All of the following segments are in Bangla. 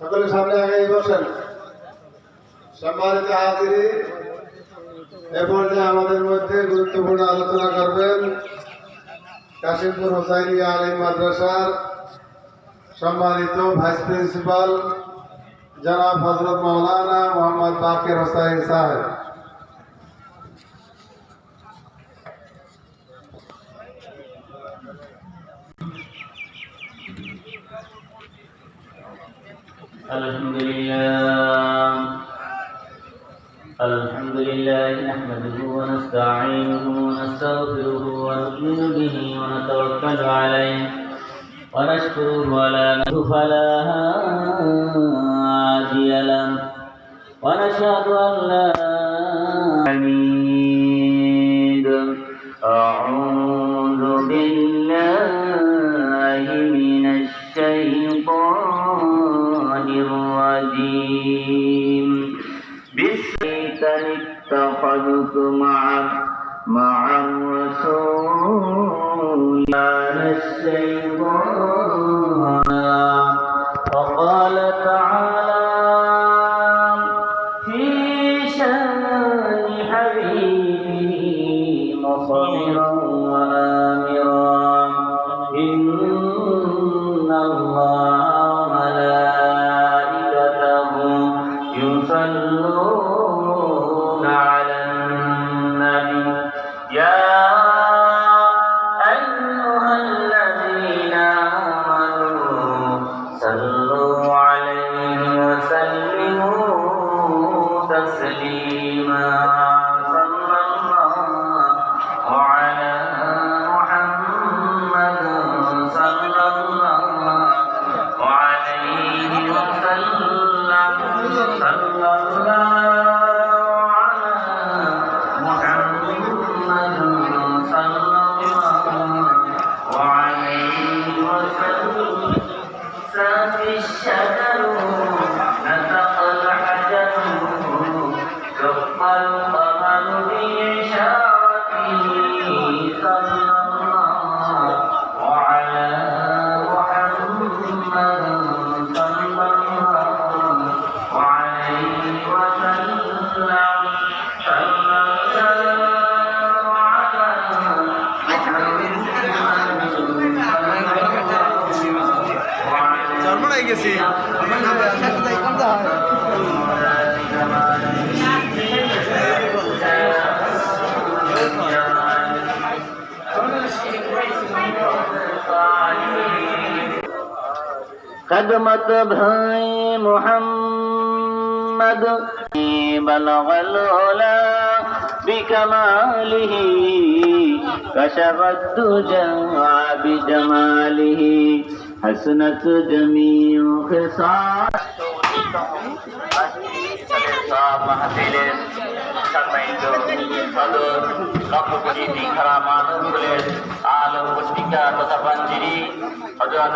সকলে সামনে আগে বসেন। সম্মানিত হাজিরি, এ পর্যায়ে আমাদের মধ্যে গুরুত্বপূর্ণ আলোচনা করবেন কাশিমপুর হোসাইনি আলিম মাদ্রাসার সম্মানিত ভাইস প্রিন্সিপাল জনাব হজরত মৌলানা মোহাম্মদ বাকির হোসাইন সাহেব। الحمد لله الحمد لله نحمده ونستعينه ونستغفره ونؤمن به ونتوكل عليه ونشكره على نفسه فلا هادي له ونشهد أن لا حميد خدمت بھائی محمد بلغ العلا بكماله كشف الدجى بجماله حسنت جميع خصال সব মাহফিলের সম্মানিত সদর লক্ষপতি দীঘারা মানবকুলের আলম পত্রিকা তথা পাঞ্জিরি হজরত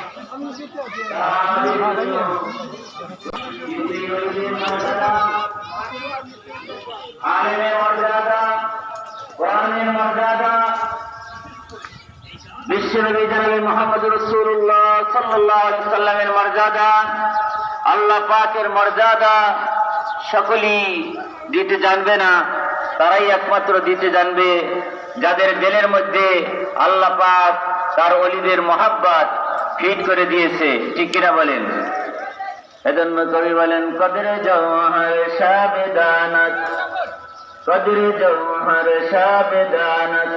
আলেমের মর্যাদা কোরআনের মর্যাদা বিশ্বনবী মোহাম্মদ রসুল্লাহ মর্যাদা। আল্লাহ পাকের মর্যাদা সকলেই দিতে জানবে না, তারাই একমাত্র দিতে জানবে। যাদের দিলের মধ্যে আল্লাহ পাক তার অলিদের মহাব্বাত ফিট করে দিয়েছে, ঠিক কিনা বলেন? এজন্য কবি বলেন, কদর জওহর সাবেদানাত, কদর জওহর সাবেদানাত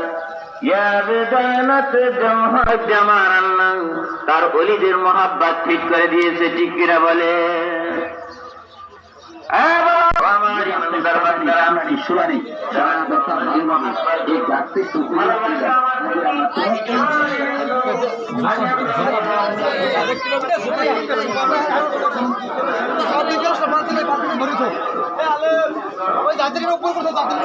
তার অলিদের মহাব্বাত ফিট করে দিয়েছে কিনা বলে বান্দারা ঈশ্বরানি যারা দরকার এইভাবে এই গাছটি ভালোবাসা তাড়াতাড়ি উপর করতে তাড়াতাড়ি উপর করতে উপর করতে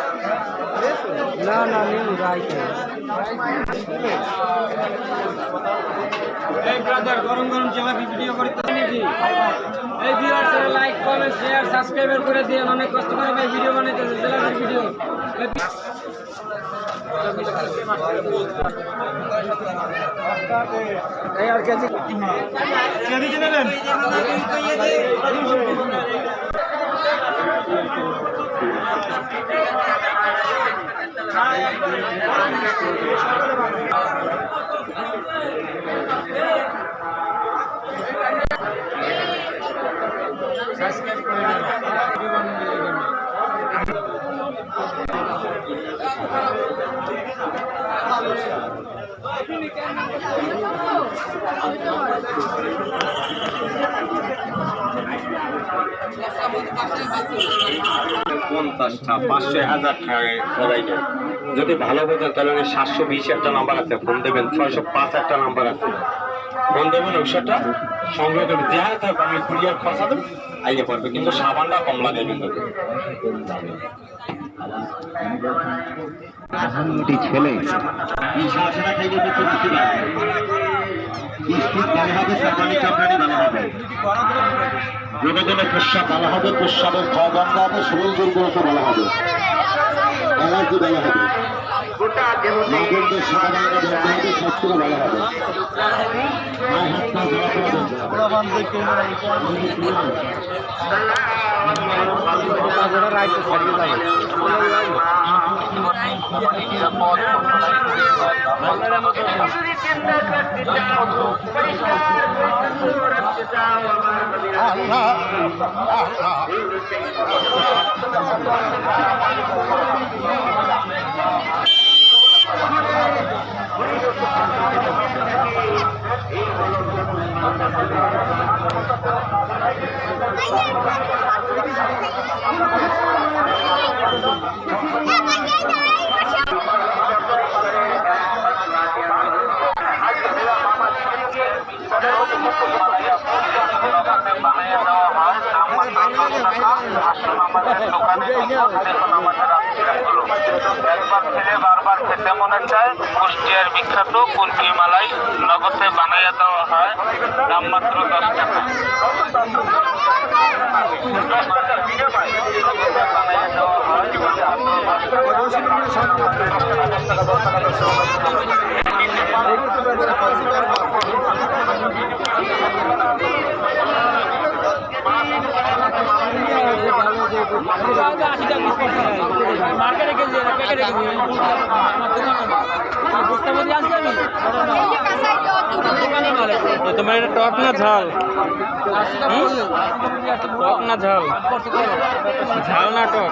এই ব্রাদার গরম গরম জিলাপি ভিডিও করতে নাকি? এই viewers like comment share subscribe করে দিন অনেক কষ্ট করে ভাই ভিডিও বানাইতেছে জিলাপির ভিডিও এই আর কেজি। কেজি নেবেন ভিডিও বানানোর জন্য পঞ্চাশটা পাঁচশো হাজার টাকা করাইবে যদি ভালো বোঝেন তাহলে উনি সাতশো বিশ একটা নাম্বার আছে। ফোন দেবেন ছয়শো পাঁচ একটা নাম্বার আছে। ফোন দেবেন ওষুধটা সংগ্রহ করবেন। যে হারে থাকবে আমি কুরিয়ার খরচা দেবো আইয়ে পড়বে। কিন্তু সাবানটা কম লাগে কিন্তু। ছেলে। এই শাসনা খাইলে কিন্তু বেশি লাগে স্পিড ভালো হবে সাবানি চাপড়ানি ভালো হবে বিনোদনের প্রস্রাব বলা হবে, প্রস্রাবের খাওয়া বন্ধ হবে শরীর দুর্বলতা ভালো হবে। অ্যালার্জি ভালো হবে। মাগনদের সাদা বন্ধ হবে স্বাস্থ্য ভালো হবে পায়ে হাত পা জড়া বারবার খেতে কুষ্টিয়ার বিখ্যাত কুলফি মালাই নগদে বানাইয়া দেওয়া হয় দাম মাত্র দশ টাকা। দশ টাকা ভিডিও পাই নগদে বানাইয়া দেওয়া হয় মার্কেটে গেছি প্যাকেটে গেছি আমার দোকানে বুঝতে তোমার এটা টক না ঝাল? টক না ঝাল? ঝাল না টক?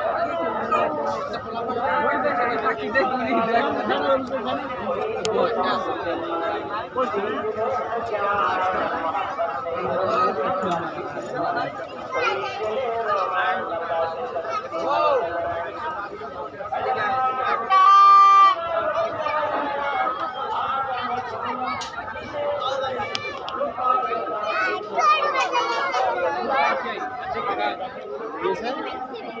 চল্লিশ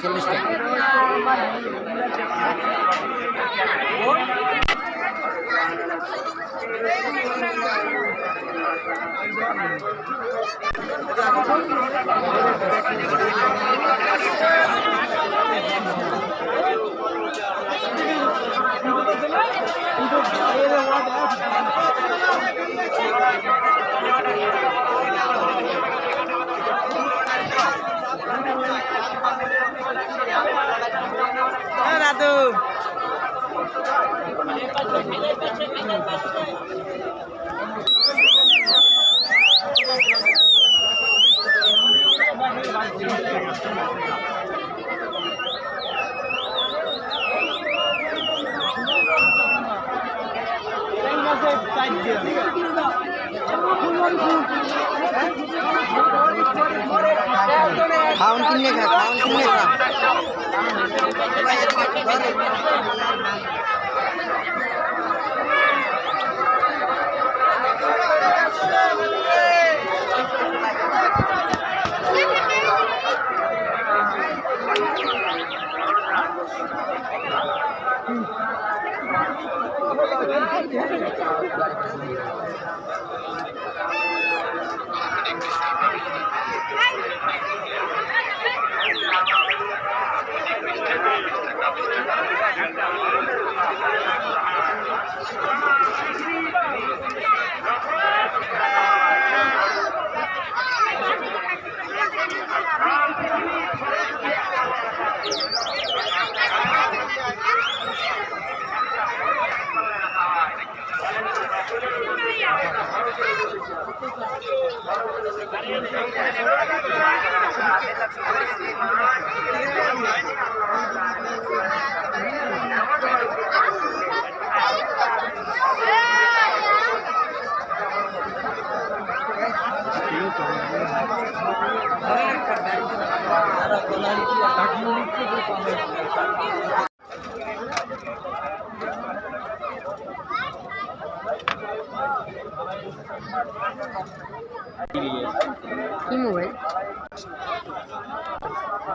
চল্লিশ টাকা দাদু। খাওন কিনে খা খাওন কিনে খা কি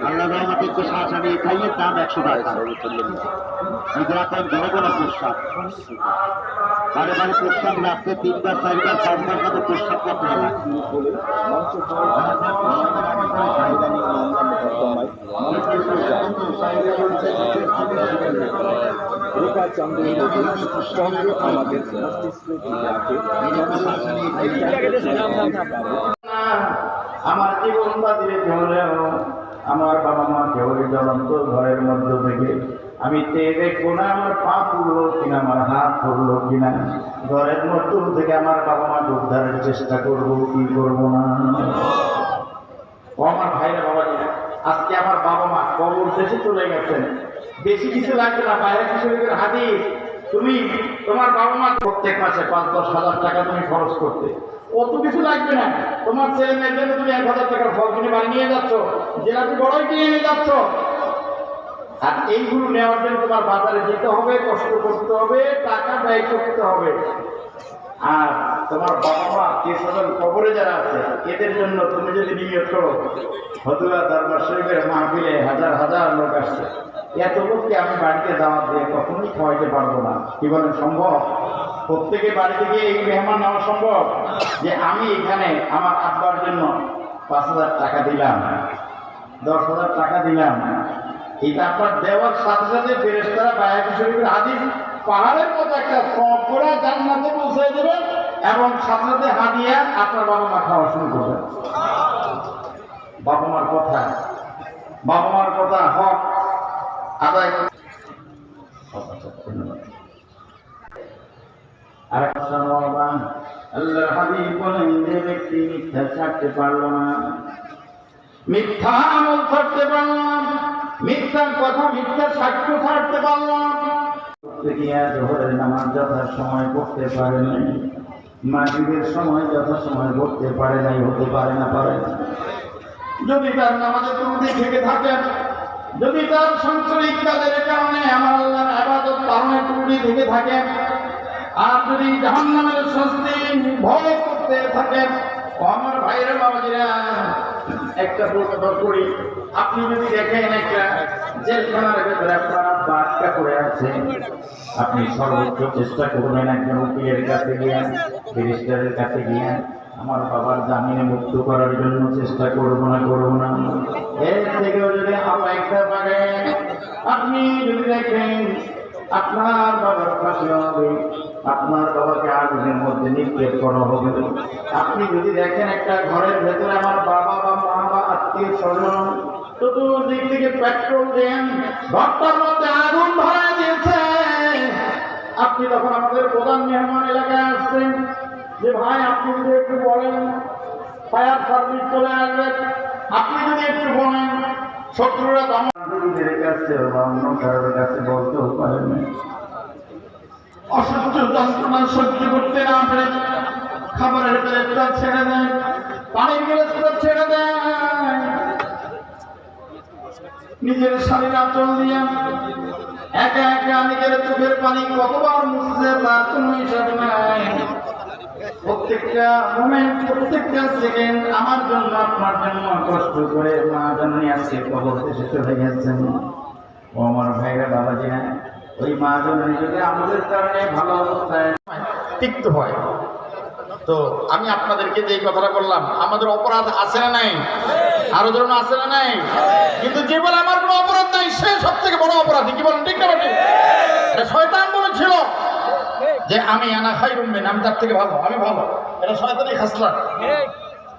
আল্লাহ রহমতে একটু শ্বাস আমি খাইয়ে দাম একশো টাকা। বড় প্রস্তাব বারে বারে প্রস্তাব রাখতে প্রস্তাব করতে হবে আমার জীবন বাজিরে হলেও আমার বাবা মা কেউ জ্বলন্ত ঘরের মধ্য থেকে আমি চেয়ে দেখব না আমার পা পুড়লো কিনা, আমার হাত পুড়লো কিনা, ঘরের মধ্যে থেকে আমার বাবা মা উদ্ধারের চেষ্টা করব, কি করব না? আমার ভাইরা বাবা আজকে আমার বাবা মা কবর দেশে চলে গেছেন। বেশি কিছু লাগবে না, বাইরে কিছু হাদিস, তুমি তোমার বাবা মা প্রত্যেক মাসে পাঁচ, দশ হাজার টাকা তুমি খরচ করতে। অত কিছু লাগবে না। তোমার ছেলে জন্য তুমি এক হাজার টাকার ফল কিনে বাড়ি নিয়ে যাচ্ছ। জেলাপি বড়ই কিনে নিয়ে যাচ্ছ। আর এইগুলো নেওয়ার জন্য তোমার বাজারে যেতে হবে, কষ্ট করতে হবে, টাকা ব্যয় করতে হবে। আর তোমার বাবা মা কে স্বজন কবরে যারা আছে, এদের জন্য তুমি যদি নিয়ত করো হতুয়া দরবার শরীফের মাহফিলে হাজার হাজার লোক আসছে। এত লোককে আমি বাড়িতে দাওয়াত দিয়ে কখনোই খাওয়াইতে পারব না। কি বলেন, সম্ভব? প্রত্যেকে বাড়িতে গিয়ে এই মেহমান নেওয়া সম্ভব? যে আমি এখানে আমার আব্বার জন্য পাঁচ হাজার টাকা দিলাম, দশ হাজার টাকা দিলাম। এই আপনার দেওয়ার সাথে সাথে ফেরেস্তারা বায়াতি শরীফের হাদিস পাহাড়ের মতো একটা সব করে জান্নাতে পৌঁছাই দেবেন এবং সাথে সাথে হাদিয়া আপনার বাবা মা খাওয়া শুরু করবেন বাবা মার কথা, বাবা মার কথা হক আদায় করতে- ধন্যবাদ আর একটা বলেন, যে ব্যক্তি মিথ্যা ছাড়তে পারল না, মিথ্যা আমল ছাড়তে পারলাম, মিথ্যা কথা, মিথ্যা সাক্ষ্য ছাড়তে পারলাম জোহরের নামাজ যথা সময় পড়তে পারে নাই, মাগরিবের সময় যথা সময় পড়তে পারে নাই, হতে পারে না, পারে। যদি তার নামাজে ত্রুটি থেকে থাকে, যদি তার সাংসারিক কাজের কারণে আমার আল্লাহর আবাদত কারণে ত্রুটি থেকে থাকে আর যদি জাহান্নামের ভয় করতে থাকে ও আমার ভাইরা বাবাজিরা, একটা প্রশ্ন করি। আপনি যদি দেখেন একটা জেলখানার ভেতরে আপনার আটকা করে আছে, আপনি সর্বোচ্চ চেষ্টা করবেন একজন উকিলের কাছে গিয়ে, ব্যারিস্টারের কাছে গিয়ে, আমার বাবার জামিনে মুক্ত করার জন্য চেষ্টা করব না করব না। এর থেকেও যদি একটা পারে, আপনি যদি দেখেন আপনার বাবার পাশে হবে আপনার বাবাকে আগুনের মধ্যে নিক্ষেপ করা হবে আপনি যদি দেখেন একটা ঘরের ভেতরে আমার বাবা বা মা বা আত্মীয় স্বজন, চতুর্দিক থেকে পেট্রোল দেন ঘরটার মধ্যে আগুন ধরা দিয়েছে। আপনি তখন আমাদের প্রধান মেহমান এলাকায় আসছেন। যে ভাই, আপনি যদি একটু বলেন, ফায়ার সার্ভিস চলে আসবে। আপনি যদি একটু বলেন, শত্রুরা দমনের কাছে বা অন্য কারোর কাছে বলতেও পারেন অসহ্য যন্ত্রণা সহ্য করতে না পারে খাবারের প্লেটটা ছেড়ে দেয়, পানির ছেড়ে দেয়। নিজের শাড়ির আঁচল দিয়ে একা একা নিজের চোখের পানি কতবার মুছছে হিসাব নাই প্রত্যেকটা মোমেন্ট প্রত্যেকটা সেকেন্ড আমার জন্য, আপনার জন্য কষ্ট করে মা জননী আজকে কবর দেশে চলে গেছেন। ও আমার ভাইরা, বাবাজিরা ওই মা জননী যদি আমাদের কারণে ভালো অবস্থায় তিক্ত হয়। তো আমি আপনাদেরকে যে কথাটা বললাম, আমাদের অপরাধ আছে না নাই? আরও ধরুন আছে না নাই? কিন্তু যে বলে আমার কোনো অপরাধ নাই, সে সব থেকে বড় অপরাধী, কি বলেন, ঠিক না ঠিক শয়তান বলেছিল যে, আমি আনা খাই রুমবেন আমি তার থেকে ভালো, আমি ভালো। এটা শয়তানি খাসলা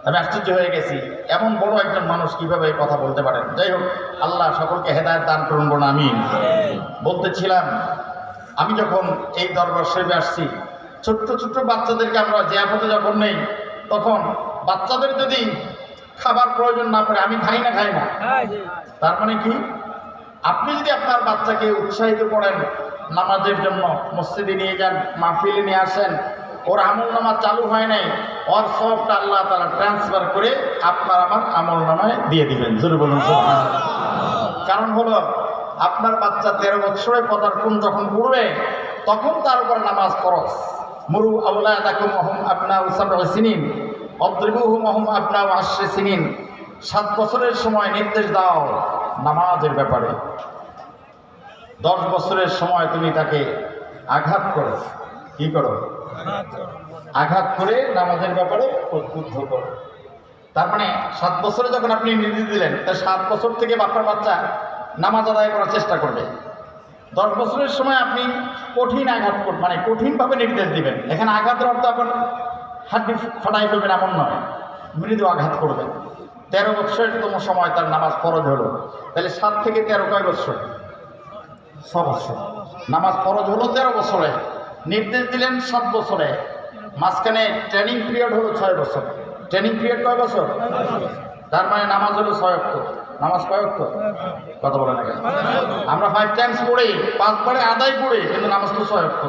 আমি আশ্চর্য হয়ে গেছি। এমন বড় একজন মানুষ কীভাবে কথা বলতে পারেন? যাই হোক আল্লাহ সকলকে হেদায়ত দান করুন বলে আমি বলতেছিলাম। আমি যখন এই দরবার শরীফে আসছি, ছোট্ট ছোট্ট বাচ্চাদেরকে আমরা জিয়াফতে যখন নেই, তখন বাচ্চাদের যদি খাবার প্রয়োজন না পড়ে, আমি খাই না খাই না। তার মানে কি? আপনি যদি আপনার বাচ্চাকে উৎসাহিত করেন, নামাজের জন্য মসজিদে নিয়ে যান, মাহফিলে নিয়ে আসেন ওর আমল নামা চালু হয় নাই। ওর সবটা আল্লাহ তারা ট্রান্সফার করে আপনার আমার আমল নামায় দিয়ে দিবেন। জোরে বলুন কারণ হলো, আপনার বাচ্চা তেরো বছরে পদার্পণ যখন পড়বে তখন তার উপর নামাজ খরচ মুরু আউলা তাকে মহম আপনা উসাব সিনিন অদ্রিবুহু মহম আপনা আশ্রে সিনিন। সাত বছরের সময় নির্দেশ দাও নামাজের ব্যাপারে। দশ বছরের সময় তুমি তাকে আঘাত করো। কি করো? আঘাত করে নামাজের ব্যাপারে উদ্বুদ্ধ করো। তার মানে সাত বছরে যখন আপনি নির্দেশ দিলেন, তা সাত বছর থেকে বাচ্চার বাচ্চা নামাজ আদায় করার চেষ্টা করবে। দশ বছরের সময় আপনি কঠিন আঘাত করবেন মানে কঠিনভাবে নির্দেশ দিবেন। এখানে আঘাতের অর্থ আপনার হাড্ডি ফাটাই ফেলবেন এমন নয়, মৃদু আঘাত করবেন। তেরো বছরের তম সময় তার নামাজ ফরজ হলো। তাহলে সাত থেকে তেরো কয় বছর ছ বছর নামাজ ফরজ হলো তেরো বছরে নির্দেশ দিলেন সাত বছরে। মাঝখানে ট্রেনিং পিরিয়ড হলো ছয় বছর। ট্রেনিং পিরিয়ড কয় বছর? তার মানে নামাজ হলো ছয় অক্ট নামাজ কয় অক্ট কথা বলে না আমরা ফাইভ টাইমস পড়ি পাঁচবারে আদায় পড়ি কিন্তু নামাজ তো ছয় অক্ট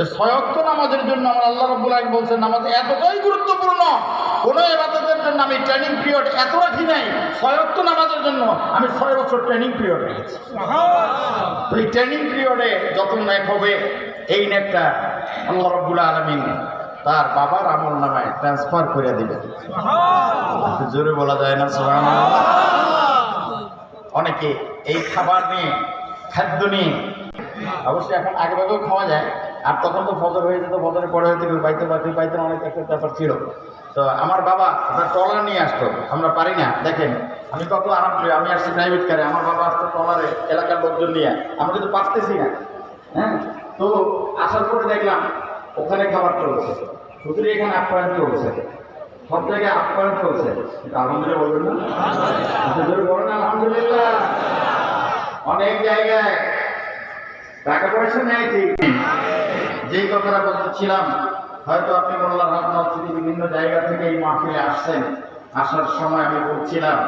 এই ছয় অক্ট নামাজের জন্য আমার আল্লাহ রব্বুল আলম বলছেন নামাজ এতটাই গুরুত্বপূর্ণ কোনো এবাদতের জন্য আমি ট্রেনিং পিরিয়ড এত রাখি নাই। ছয় অক্ট নামাজের জন্য আমি ছয় বছর ট্রেনিং পিরিয়ড রেখেছি। তো এই ট্রেনিং পিরিয়ডে যত ন্যাক হবে এই নেটটা আল্লাহ রব্বুল আলমিন তার বাবার আমল নামায় ট্রান্সফার করে একটু জোরে বলা যায় না, সুবহানাল্লাহ। অনেকে এই খাবার নিয়ে, খাদ্য নিয়ে, অবশ্যই এখন আগে ভাগেও খাওয়া যায়, আর তখন তো ফজর হয়ে যেত, ফজরের পরে হয়তো কেউ পাইতে পাইতেন অনেক একটা ব্যাপার ছিল। তো আমার বাবা আপনার ট্রলার নিয়ে আসতো, আমরা পারি না, দেখেন, আমি কত আরাম করি, আমি আসছি প্রাইভেট কারে আমার বাবা আসতো ট্রলারে, এলাকার লোকজন নিয়ে আমরা কিন্তু পারতেছি না হ্যাঁ? তো আসার পরে দেখলাম ওখানে খাবার চলছে। শুধু এখানে আপ্যায়ন চলছে। সব জায়গায় আপ্যায়ন চলছে। আলহামদুলিল্লাহ বলবেন না। আলহামদুলিল্লাহ। অনেক জায়গায় টাকা পয়সা নেয় ঠিক। যেই কথাটা বলতেছিলাম হয়তো আপনি মোল্লা রহমত যদি বিভিন্ন জায়গা থেকে এই মাহফিলে আসছেন। আসার সময় আমি বলছিলাম,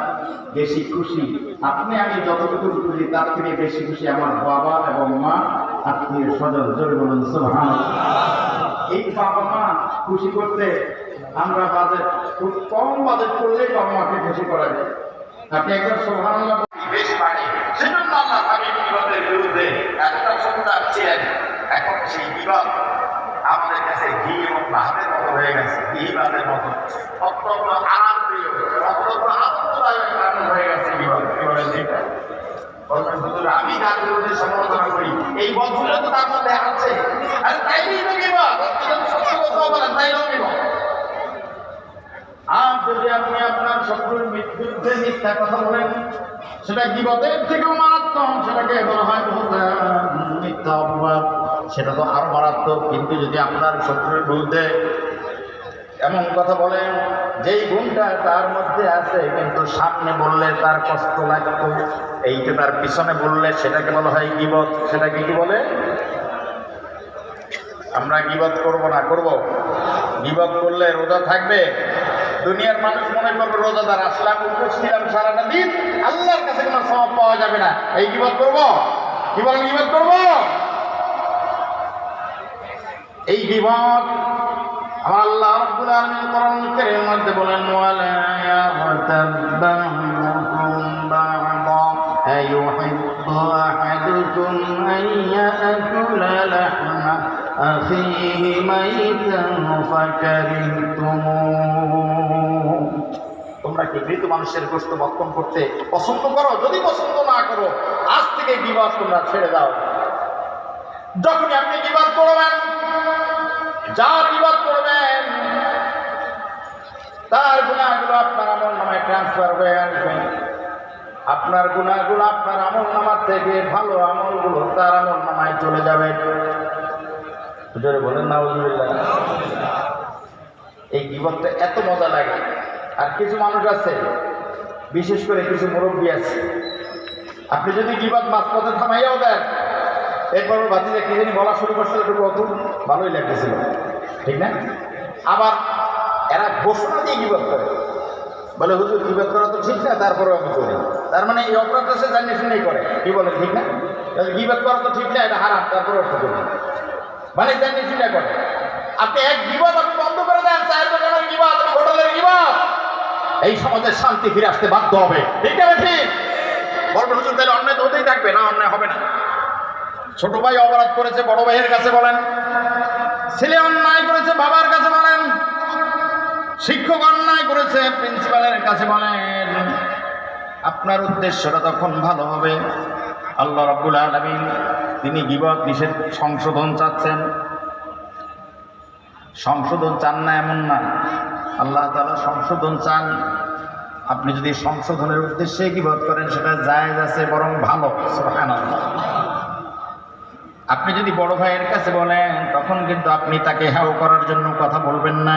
বেশি খুশি। আপনি, আমি যতটুকু খুশি, তার থেকে বেশি খুশি আমার বাবা এবং মা। আত্মীয় স্বজন, জোরে বলুন, সুবহানাল্লাহ। এই বাবা মা খুশি করতে আমরা বাজেট খুব কম বাজেট করলেই বাবা মাকে খুশি করা যায়। আপনি একবার সুবহানাল্লাহ বেশ পারে। সেজন্য আল্লাহ হাবিব বিবাদের বিরুদ্ধে সন্তান ছিলেন এখন সেই বিবাদ আমাদের কাছে ঘি এবং ভাতের মতো হয়ে গেছে, ঘি ভাতের মতো। অত্যন্ত আরাম প্রিয় অত্যন্ত আনন্দদায়ক হয়ে গেছে বিবাদ। দিনটা আমি তার বিরুদ্ধে করি। এই বদগুলো তো তার মধ্যে আছে আরে তাই সত্য কথা বলেন, তাই বিবাদ আর যদি আপনি আপনার শত্রুর বিরুদ্ধে মিথ্যা কথা বলেন, সেটা বিপদের থেকেও মারাত্মক, সেটাকে বলা হয় মিথ্যা অপবাদ। সেটা তো আরও মারাত্মক। কিন্তু যদি আপনার শত্রুর বিরুদ্ধে এমন কথা বলেন, যেই গুণটা তার মধ্যে আছে, কিন্তু সামনে বললে তার কষ্ট লাগতো, এইটা তার পিছনে বললে সেটাকে বলা হয় গিবত। সেটাকে কি বলে? আমরা গিবত করব না, করব। গিবত করলে রোজা থাকবে। দুনিয়ার মানুষ মনে করবে, রোজাদার আসলাম উপোস ছিলাম সারাটা দিন, আল্লাহর কাছে কোনো সব পাওয়া যাবে না। এই গিবত করব? কি বলেন গিবত করব? এই আমার মধ্যে বলেন তোমরা কি মৃত মানুষের গোস্ত ভক্ষণ করতে পছন্দ করো? যদি পছন্দ না করো, আজ থেকে বিবাদ তোমরা ছেড়ে দাও। যখনই আপনি বিবাদ করবেন যার বিবাদ করবেন, তার গুণাগুলো আপনার আমল নামায় ট্রান্সফার হয়ে আসবে। আপনার গুণাগুলো আপনার আমল নামার থেকে ভালো আমলগুলো তার আমল নামায় চলে যাবে। বলেন না এই বিপদটা এত মজা লাগে। আর কিছু মানুষ আছে, বিশেষ করে কিছু মুরব্বী আছে। আপনি যদি বিবাদ মাঝপথে থামাইয়াও দেন এরপর বাতিজা কি জানি বলা শুরু করছিল একটু কত ভালোই লাগতেছিল। ঠিক না? আবার এরা ঘোষণা দিয়ে বিবাদ করে। বলে, হুজুর বিবাদ করা তো ঠিক না তারপরে আমি করি। তার মানে এই অপরাধটা সে জানিয়ে শুনেই করে। কি বলে, ঠিক না? বিবাদ করা তো ঠিক না, এটা হারাম, তারপরেও একটু করি। মানে জানিয়ে শুনে করে। আপনি এক বিবাদ আপনি বন্ধ করে দেন, চায়ের দোকানের বিবাদ হোটেলের বিবাদ এই সমাজের শান্তি ফিরে আসতে বাধ্য হবে। ঠিক আছে ঠিক? বলবেন, হুজুর, তাহলে অন্যায় তো হতেই থাকবে, না অন্যায় হবে না। ছোট ভাই অপরাধ করেছে, বড় ভাইয়ের কাছে বলেন। ছেলে অন্যায় করেছে, বাবার কাছে বলেন। শিক্ষক অন্যায় করেছে, প্রিন্সিপালের কাছে বলেন। আপনার উদ্দেশ্যটা তখন ভালো হবে। আল্লাহ রাব্বুল আলামিন, তিনি বিপদ নিষেধ সংশোধন চাচ্ছেন। সংশোধন চান না এমন না। আল্লাহ তাআলা সংশোধন চান। আপনি যদি সংশোধনের উদ্দেশ্যে বিপদ করেন, সেটা জায়েজ আছে, বরং ভালো। সুবহানাল্লাহ। আপনি যদি বড় ভাইয়ের কাছে বলেন, তখন কিন্তু আপনি তাকে হ্যাও করার জন্য কথা বলবেন না।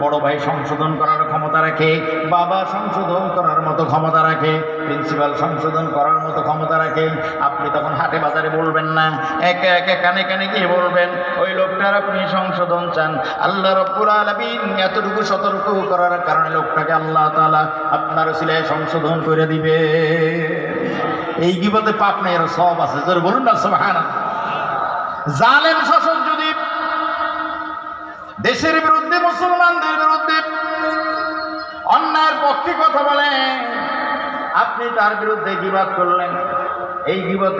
বড় ভাই সংশোধন করার ক্ষমতা রাখে, বাবা সংশোধন করার মতো ক্ষমতা রাখে, প্রিন্সিপাল সংশোধন করার মতো ক্ষমতা রাখে। আপনি তখন হাটে বাজারে বলবেন না, একে একে কানে কানে গিয়ে বলবেন, ওই লোকটার আপনি সংশোধন চান। আল্লাহ রব্বুল আলামিন এতটুকু সতর্ক করার কারণে লোকটাকে আল্লাহ তাআলা আপনার সিলাই সংশোধন করে দিবে। এই গিবতে পাপ নেই, এর সব আছে। বলুন না সব সুবহানাল্লাহ। জালেম শাসক যদি দেশের বিরুদ্ধে, মুসলমানদের বিরুদ্ধে অন্যায়ের পক্ষে কথা বলে, আপনি তার বিরুদ্ধে গিবাদ করলেন। এই গিবতে